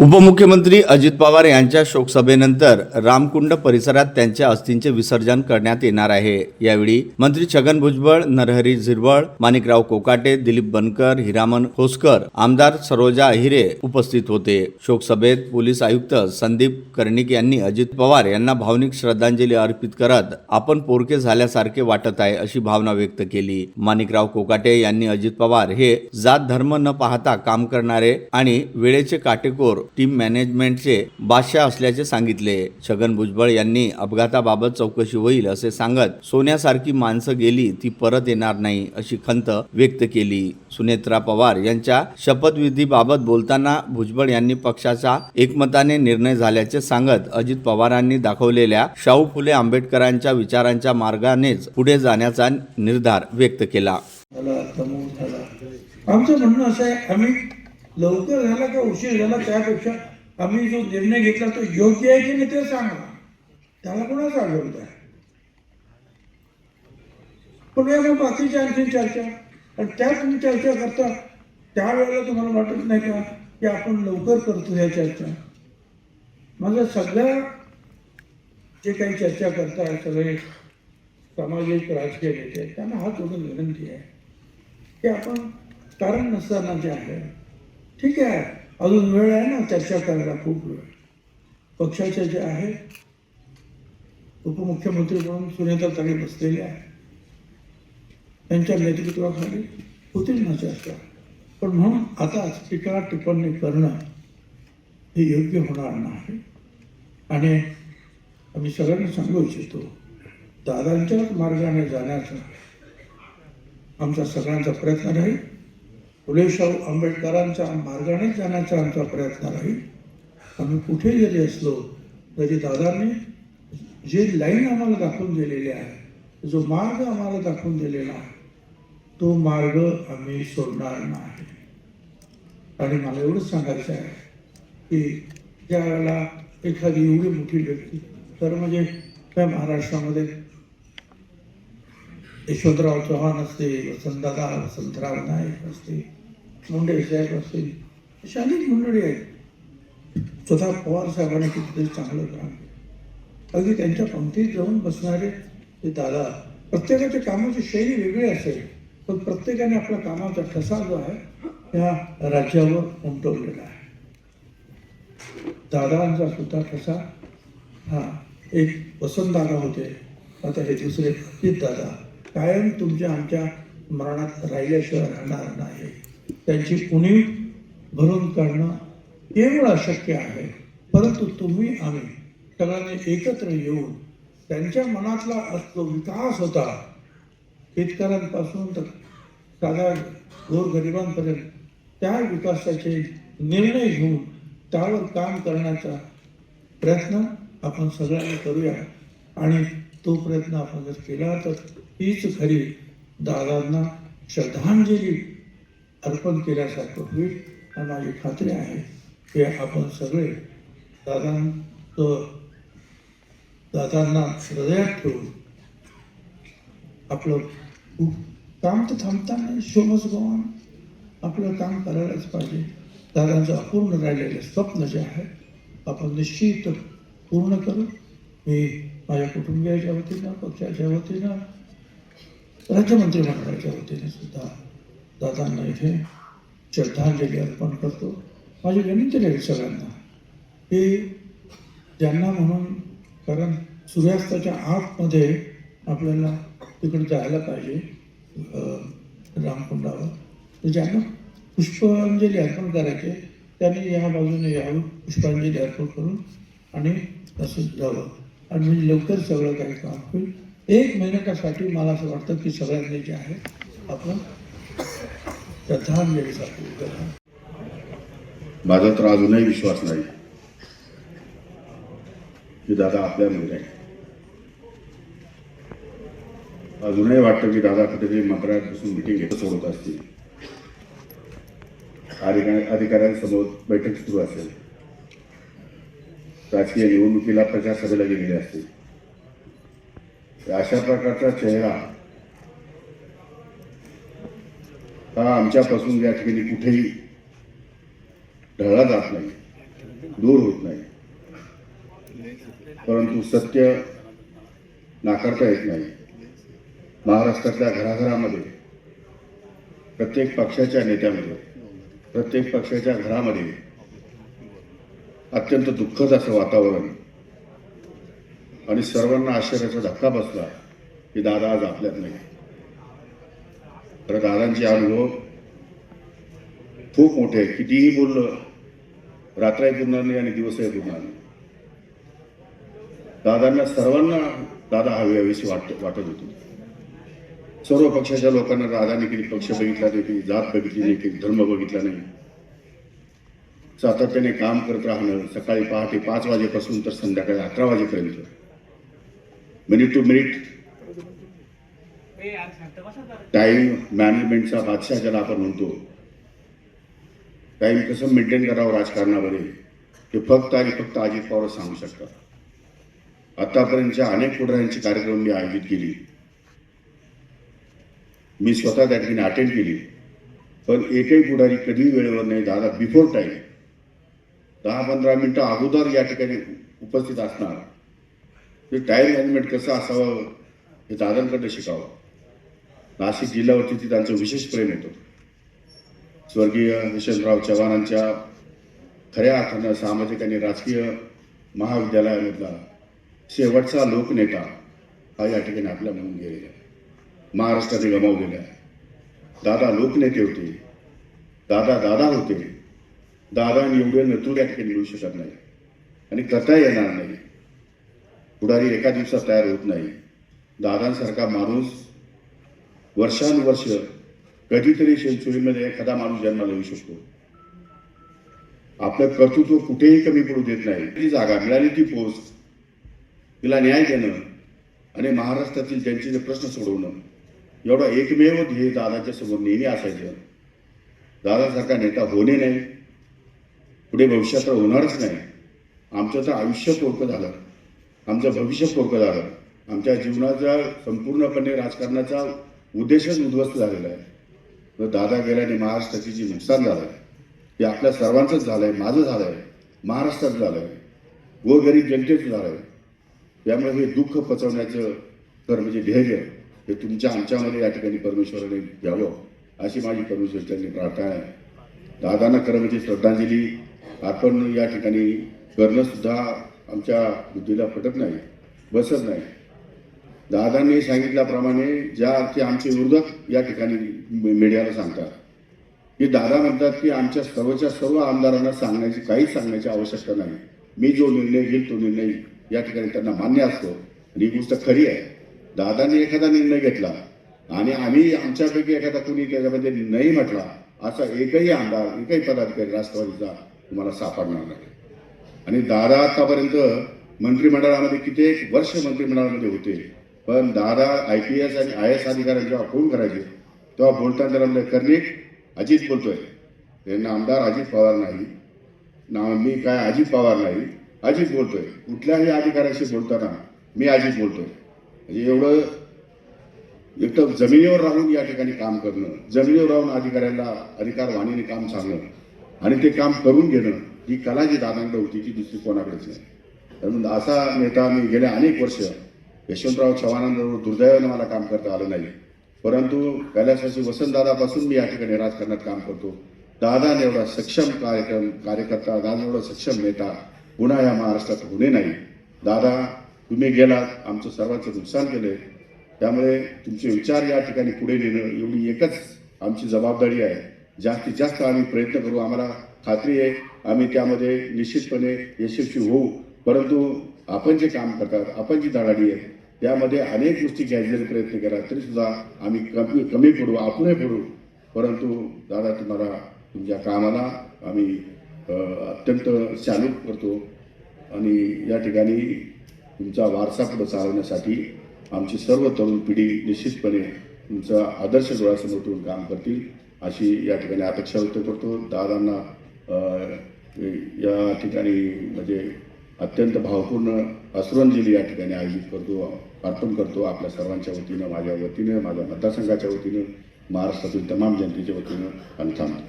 उपमुख्यमंत्री अजित पवार यांच्या शोकसभेनंतर रामकुंड परिसरात त्यांच्या अस्थींचे विसर्जन करण्यात येणार आहे. यावेळी मंत्री छगन भुजबळ नरहरी झिरवळ माणिकराव कोकाटे दिलीप बनकर हिरामन होसकर आमदार सरोजा अहिरे उपस्थित होते. शोकसभेत पोलीस आयुक्त संदीप कर्णिक यांनी अजित पवार यांना भावनिक श्रद्धांजली अर्पित करत आपण पोरके झाल्यासारखे वाटत आहे अशी भावना व्यक्त केली. माणिकराव कोकाटे यांनी अजित पवार हे जात धर्म न पाहता काम करणारे आणि वेळेचे काटेकोर टीम मॅनेजमेंटचे बादशाह असल्याचे सांगितले. छगन भुजबळ यांनी अपघाताबाबत चौकशी होईल असे सांगत सोन्यासारखी माणसं गेली ती परत येणार नाही अशी खंत व्यक्त केली. सुनेत्रा पवार यांच्या शपथविधीबाबत बोलताना भुजबळ यांनी पक्षाचा एकमताने निर्णय झाल्याचे सांगत अजित पवारांनी दाखवलेल्या शाहू फुले आंबेडकरांच्या विचारांच्या मार्गानेच पुढे जाण्याचा निर्धार व्यक्त केला. आमचं म्हणणं असं आहे आम्ही लवकर झाला का उशीर झाला त्यापेक्षा आम्ही जो निर्णय घेतला तो योग्य आहे की नाही ते सांगा. त्याला कोणाचा आढळत आहे? पण या बाकीच्या आणखी चर्चा. आणि त्या तुम्ही चर्चा करता त्यावेळेला तुम्हाला वाटत नाही का की आपण लवकर करतो या चर्चा? माझं सगळ्या जे काही चर्चा करताय सगळे सामाजिक राजकीय नेते त्यांना हा जोडून विनंती आहे. की आपण कारण नसताना जे आहे ठीक आहे. अजून वेळ आहे ना? चर्चा करायला खूप वेळ. पक्षाचे जे आहे उपमुख्यमंत्री म्हणून सुनेता तळे बसलेले आहे त्यांच्या नेतृत्वाखाली होतील ना चर्चा. पण म्हणून आता टीका टिप्पणी करणं हे योग्य होणार नाही. आणि आम्ही सगळ्यांना सांगू इच्छितो दादांच्याच मार्गाने जाण्याचा आमचा सगळ्यांचा प्रयत्न राहील. फुले शाहू आंबेडकरांच्या मार्गाने जाण्याचा आमचा प्रयत्न राहील. आम्ही कुठे जरी असलो तरी दादांनी जे लाईन आम्हाला दाखवून दिलेली आहे जो मार्ग आम्हाला दाखवून दिलेला आहे तो मार्ग आम्ही सोडणार नाही. आणि मला एवढंच सांगायचं आहे की ज्या वेळेला एखादी एवढी मोठी व्यक्ती तर म्हणजे काय महाराष्ट्रामध्ये यशवंतराव चव्हाण असते वसंतदादा वसंतराव नाईक असते मुंडे साहेब असतील अशी अनेक मंडळी आहेत. स्वतः पवार साहेबांना कितीतरी चांगलं काम अगदी त्यांच्या पंक्तीत जाऊन बसणारे ते दादा प्रत्येकाच्या कामाची शैली वेगळी असेल पण प्रत्येकाने आपल्या कामाचा ठसा जो आहे त्या राज्यावर उमटवलेला आहे. दादांचा सुद्धा ठसा हा एक वसंत दादा होते. आता हे दुसरे अजित दादा कायम तुमच्या आमच्या मरणात राहिल्याशिवाय राहणार नाही. त्यांची उणीव भरून काढणं केवळ अशक्य आहे. परंतु तुम्ही आम्ही सगळ्यांनी एकत्र येऊन त्यांच्या मनातला जो विकास होता. शेतकऱ्यांपासून तर साध्या गोरगरिबांपर्यंत त्या विकासाचे निर्णय घेऊन त्यावर काम करण्याचा प्रयत्न आपण सगळ्यांनी करूया. आणि तो प्रयत्न आपण जर केला तर हीच खरी दादांना श्रद्धांजली अर्पण केल्यासारखं होईल आणि माझी खात्री आहे की आपण सगळे दादांचं दादांना हृदयात ठेवून आपलं काम तर थांबता नाही शोभस गव्हाण आपलं काम करायलाच पाहिजे. दादांचं अपूर्ण राहिलेलं स्वप्न जे आहे आपण निश्चित पूर्ण करू. मी माझ्या कुटुंबियाच्या वतीनं पक्षाच्या वतीनं राज्यमंत्री मंडळाच्या वतीने सुद्धा दादांना इथे श्रद्धांजली अर्पण करतो. माझी विनंती राहील सगळ्यांना. की ज्यांना म्हणून कारण सूर्यास्ताच्या आतमध्ये आपल्याला तिकडे जायला पाहिजे रामकुंडावर. तर ज्यांना पुष्पांजली अर्पण करायचे त्यांनी या बाजूने यावं पुष्पांजली अर्पण करून आणि तसंच जावं. आणि म्हणजे लवकर सगळं काही काम होईल. एक महिन्यासाठी मला असं वाटतं की सगळ्यांनी जे आहे आपण माझा तर अजूनही विश्वास नाही की दादा आपल्या आहे. अजूनही वाटतं की दादा कुठेतरी मंत्रालयात बसून मिटिंग घेत सोडत असतील. अधिका- अधिकाऱ्यांसमोर बैठक सुरू असेल. राजकीय निवडणुकीला प्रचार सभेला गेलेले असतील. अशा प्रकारचा चेहरा हा आमच्यापासून या ठिकाणी कुठेही ढळला जात नाही दूर होत नाही. परंतु सत्य नाकारता येत नाही. महाराष्ट्रातल्या घराघरामध्ये प्रत्येक पक्षाच्या नेत्यामध्ये प्रत्येक पक्षाच्या घरामध्ये अत्यंत दुःखद असं वातावरण आणि सर्वांना आश्चर्याचा धक्का बसला की दादा आज आपल्यात नाही. तर दादांचे अनुभव खूप मोठे कितीही बोललं रात्रही पुरणार नाही आणि दिवसही पुरणार नाही दादांना सर्वांना दादा हवी हवीशी वाटत वाटत होती. सर्व पक्षाच्या लोकांना दादाने कधी पक्ष बघितला नाही कधी जात बघितली नाही कधी धर्म बघितला नाही. सातत्याने काम करत राहणं सकाळी पहाटे पाच वाजेपासून तर संध्याकाळी अकरा वाजेपर्यंत. मिनिट टू मिनिट टाइम मॅनेजमेंटचा बादशाह ज्याला आपण म्हणतो टाइम कसं मेंटेन करावं राजकारणामध्ये हे फक्त आणि फक्त अजित पवारच सांगू शकतात. आतापर्यंतच्या अनेक पुढाऱ्यांचे कार्यक्रम मी आयोजित केली. मी स्वतः त्या ठिकाणी अटेंड केली. पण एकही पुढारी कधी वेळेवर नाही दादा बिफोर टाईम दहा पंधरा मिनटं अगोदर या ठिकाणी उपस्थित असणार. ते टाईम मॅनेजमेंट कसं असावं हे दादांकडे शिकावं. नाशिक जिल्ह्यावरती त्यांचं विशेष प्रेम येतो. स्वर्गीय यशवंतराव चव्हाणांच्या खऱ्या अर्थानं सामाजिक आणि राजकीय महाविद्यालयामधला शेवटचा लोकनेता हा या ठिकाणी आपल्या म्हणून गेलेला आहे. महाराष्ट्राने गमावलेला आहे. दादा लोकनेते होते. दादा दादा होते. दादा एवढे नेतृत्व या ठिकाणी मिळू शकत नाही. आणि करता येणार नाही. पुढारी एका दिवसात तयार होत नाही. दादांसारखा माणूस वर्षानुवर्ष कधीतरी सेंचुरीमध्ये एखादा माणूस जन्माला येऊ शकतो. आपलं कर्तृत्व कुठेही कमी पडू देत नाही. ती जागा मिळाली ती पोस्ट तिला न्याय देणं आणि महाराष्ट्रातील त्यांचे जे प्रश्न सोडवणं एवढा एकमेव ध्येय दादाच्या समोर नेहमी असायचं. दादासारखा नेता होणे नाही. पुढे भविष्यात तर होणारच नाही. आमचं तर आयुष्य पोरकं झालं. आमचं भविष्य पोरकं झालं. आमच्या जीवनाचा संपूर्णपणे राजकारणाचा उद्देशच उद्ध्वस्त झालेला आहे. तर दादा गेल्याने महाराष्ट्राची जी नुकसान झालं आहे ते आपल्या सर्वांचंच झालं आहे माझं झालं आहे महाराष्ट्रात झालं आहे गोरगरीब जनतेचं झालं आहे त्यामुळे हे दुःख पचवण्याचं तर म्हणजे धैर्य हे तुमच्या आमच्यामध्ये या ठिकाणी परमेश्वराने द्यावं अशी माझी परमेश्वर प्रार्थना आहे. दादांना खरं म्हणजे श्रद्धांजली. अर्पण या ठिकाणी करणंसुद्धा आमच्या बुद्धीला पटत नाही बसत नाही. दादांनी सांगितल्याप्रमाणे ज्या अर्थी आमचे विरोधक या ठिकाणी मीडियाला सांगतात. की दादा म्हणतात की आमच्या सर्वच्या सर्व आमदारांना सांगण्याची काहीच सांगण्याची आवश्यकता नाही. मी जो निर्णय घेईल तो निर्णय या ठिकाणी त्यांना मान्य असतो. आणि ही गोष्ट खरी आहे. दादांनी एखादा निर्णय घेतला आणि आम्ही आमच्यापैकी एखादा कुणी त्याच्यामध्ये नाही म्हटला असा एकही आमदार एकही पदाधिकारी राष्ट्रवादीचा तुम्हाला सापडणार नाही. आणि दादा आतापर्यंत मंत्रिमंडळामध्ये कित्येक वर्ष मंत्रिमंडळामध्ये होते. पण दादा आय पी एस आणि आय एस अधिकाऱ्यांना जेव्हा फोन करायचे तेव्हा बोलताना त्याला कर्णिक अजित बोलतोय. त्यांना आमदार अजित पवार नाही. ना मी काय अजित पवार नाही. अजित बोलतोय. कुठल्याही अधिकाऱ्याशी बोलताना मी अजित बोलतोय. म्हणजे एवढं एकदम जमिनीवर राहून या ठिकाणी काम करणं जमिनीवर राहून अधिकाऱ्यांना अधिकार वाणीने काम सांगणं आणि ते काम करून घेणं ही कला जी दादांकडे होती ती दुसरी कोणाकडेच नाही. तर असा नेता मी गेल्या अनेक वर्ष यशवंतराव चव्हाणांबरोबर दुर्दैवानं मला काम करता आलं नाही. परंतु कैलासाची वसंतदादापासून मी या ठिकाणी राजकारणात काम करतो. दादा एवढा सक्षम कार्यक्रम कार्यकर्ता दादा एवढा सक्षम नेता पुन्हा या महाराष्ट्रात होणे नाही. दादा तुम्ही गेलात आमचं सर्वांचं नुकसान केलंय. त्यामुळे तुमचे विचार या ठिकाणी पुढे नेणं एवढी एकच आमची जबाबदारी आहे. जास्तीत जास्त आम्ही प्रयत्न करू. आम्हाला खात्री आहे आम्ही त्यामध्ये निश्चितपणे यशस्वी होऊ. परंतु आपण जे काम करतात आपण जी धडाडी आहे त्यामध्ये अनेक गोष्टी घ्यायचे प्रयत्न केला तरी सुद्धा आम्ही कमी कमी पडू आपणही पडू. परंतु दादा तुम्हाला तुमच्या कामाला आम्ही अत्यंत चालू करतो. आणि या ठिकाणी तुमचा वारसा पुढे चालवण्यासाठी आमची सर्व तरुण पिढी निश्चितपणे तुमचा आदर्श डोळ्यासमोर ठेवून काम करतील अशी या ठिकाणी अपेक्षा व्यक्त करतो. दादांना या ठिकाणी म्हणजे अत्यंत भावपूर्ण अश्रंजली या ठिकाणी आयोजित करतो अर्पण करतो. आपल्या सर्वांच्या वतीनं माझ्या वतीनं माझ्या मतदारसंघाच्या वतीनं महाराष्ट्रातील तमाम जनतेच्या वतीनं आणि थांबतो.